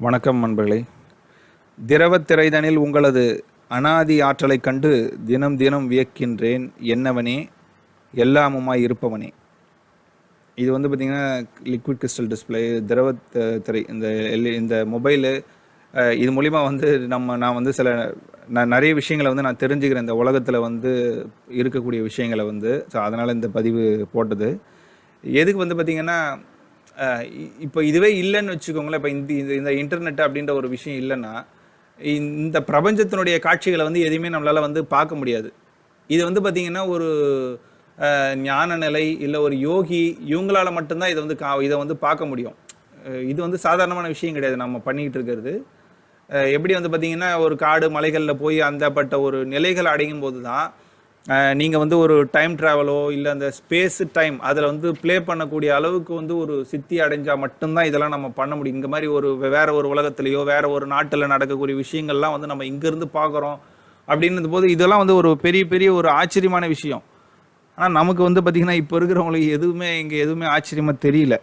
வணக்கம் நண்பர்களே. திரவத் திரைதனில் உங்களது அனாதி ஆற்றலைக் கண்டு தினம் தினம் வியக்கின்றேன் என்னவனே எல்லாமுமாய் இருப்பவனே. இது வந்து பார்த்திங்கன்னா லிக்விட் கிறிஸ்டல் டிஸ்ப்ளே திரவத் திரை இந்த எல் இந்த மொபைலு இது மூலிமா வந்து நம்ம நான் வந்து சில நான் நிறைய விஷயங்களை வந்து நான் தெரிஞ்சுக்கிறேன். இந்த உலகத்தில் வந்து இருக்கக்கூடிய விஷயங்களை வந்து ஸோ அதனால் இந்த பதிவு போட்டது. எதுக்கு வந்து பார்த்திங்கன்னா இப்போ இதுவே இல்லைன்னு வச்சுக்கோங்களேன் இப்போ இந்த இந்த- இந்த இன்டர்நெட் அப்படின்ற ஒரு விஷயம் இல்லைன்னா இந்த பிரபஞ்சத்தினுடைய காட்சிகளை வந்து எதையுமே நம்மளால் வந்து பார்க்க முடியாது. இது வந்து பார்த்திங்கன்னா ஒரு ஞான நிலை இல்லை ஒரு யோகி இவங்களால மட்டும்தான் இதை வந்து கா இதை வந்து பார்க்க முடியும். இது வந்து சாதாரணமான விஷயம் கிடையாது நம்ம பண்ணிக்கிட்டு இருக்கிறது. எப்படி வந்து பார்த்தீங்கன்னா ஒரு காடு மலைகளில் போய் அந்தப்பட்ட ஒரு நிலைகள் அடையும் போது தான் நீங்கள் வந்து ஒரு டைம் ட்ராவலோ இல்லை அந்த ஸ்பேஸ் டைம் அதில் வந்து ப்ளே பண்ணக்கூடிய அளவுக்கு வந்து ஒரு சித்தி அடைஞ்சால் மட்டும்தான் இதெல்லாம் நம்ம பண்ண முடியும். இந்த மாதிரி ஒரு வேறு வேற ஒரு உலகத்துலேயோ வேற ஒரு நாட்டில் நடக்கக்கூடிய விஷயங்கள்லாம் வந்து நம்ம இங்கேருந்து பார்க்குறோம் அப்படின்னும் போது இதெல்லாம் வந்து ஒரு பெரிய பெரிய ஒரு ஆச்சரியமான விஷயம். ஆனால் நமக்கு வந்து பார்த்திங்கன்னா இப்போ இருக்கிறவங்களுக்கு எதுவுமே இங்கே எதுவுமே ஆச்சரியமாக தெரியல.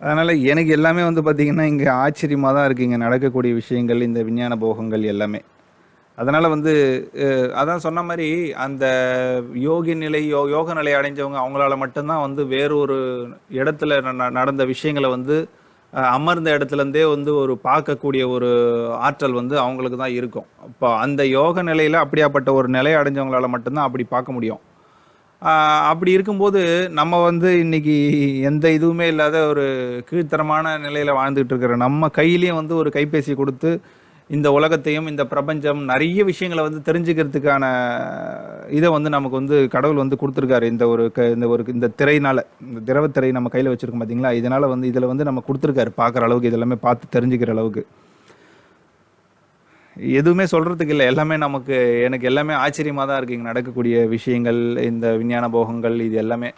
அதனால் எனக்கு எல்லாமே வந்து பார்த்திங்கன்னா இங்கே ஆச்சரியமாக தான் இருக்குது இங்கே நடக்கக்கூடிய விஷயங்கள் இந்த விஞ்ஞான போகங்கள் எல்லாமே. அதனால் வந்து அதான் சொன்ன மாதிரி அந்த யோகி நிலை யோ யோக நிலை அடைஞ்சவங்க அவங்களால மட்டும்தான் வந்து வேறொரு இடத்துல ந- ந- நடந்த விஷயங்களை வந்து அமர்ந்த இடத்துலேருந்தே வந்து ஒரு பார்க்கக்கூடிய ஒரு ஆற்றல் வந்து அவங்களுக்கு தான் இருக்கும். இப்போ அந்த யோக நிலையில் அப்படியாப்பட்ட ஒரு நிலை அடைஞ்சவங்களால மட்டும்தான் அப்படி பார்க்க முடியும். அப்படி இருக்கும்போது நம்ம வந்து இன்னைக்கு எந்த இதுவுமே இல்லாத ஒரு கீழ்த்தரமான நிலையில வாழ்ந்துகிட்டு இருக்கிற நம்ம கையிலயும் வந்து ஒரு கைபேசி கொடுத்து இந்த உலகத்தையும் இந்த பிரபஞ்சம் நிறைய விஷயங்களை வந்து தெரிஞ்சுக்கிறதுக்கான இதை வந்து நமக்கு வந்து கடவுள் வந்து கொடுத்துருக்காரு. இந்த ஒரு க இந்த ஒரு இந்த திரையினால் இந்த திரவத்திரை நம்ம கையில் வச்சுருக்கோம் பார்த்தீங்களா இதனால் வந்து இதில் வந்து நம்ம கொடுத்துருக்காரு. பார்க்குற அளவுக்கு இதெல்லாமே பார்த்து தெரிஞ்சுக்கிற அளவுக்கு. எதுவுமே சொல்றதுக்கு இல்லை. எல்லாமே நமக்கு எனக்கு எல்லாமே ஆச்சரியமாக தான் இருக்கு. இங்கே நடக்கக்கூடிய விஷயங்கள் இந்த விஞ்ஞான போகங்கள் இது எல்லாமே.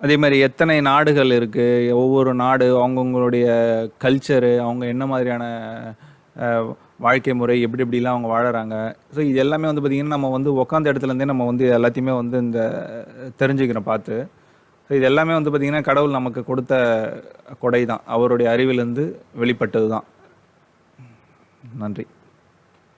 அதே மாதிரி எத்தனை நாடுகள் இருக்கு? ஒவ்வொரு நாடு அவங்கவுங்களுடைய கல்ச்சரு அவங்க என்ன மாதிரியான வாழ்க்கை முறை எப்படி எப்படிலாம் அவங்க வாழறாங்க. ஸோ இது எல்லாமே வந்து பார்த்திங்கன்னா நம்ம வந்து உட்காந்த இடத்துலேருந்தே நம்ம வந்து எல்லாத்தையுமே வந்து இந்த தெரிஞ்சுக்கிறோம் பார்த்து ஸோ இது எல்லாமே வந்து பார்த்திங்கன்னா கடவுள் நமக்கு கொடுத்த கொடை தான் அவருடைய அறிவிலிருந்து வெளிப்பட்டது தான் நன்றி.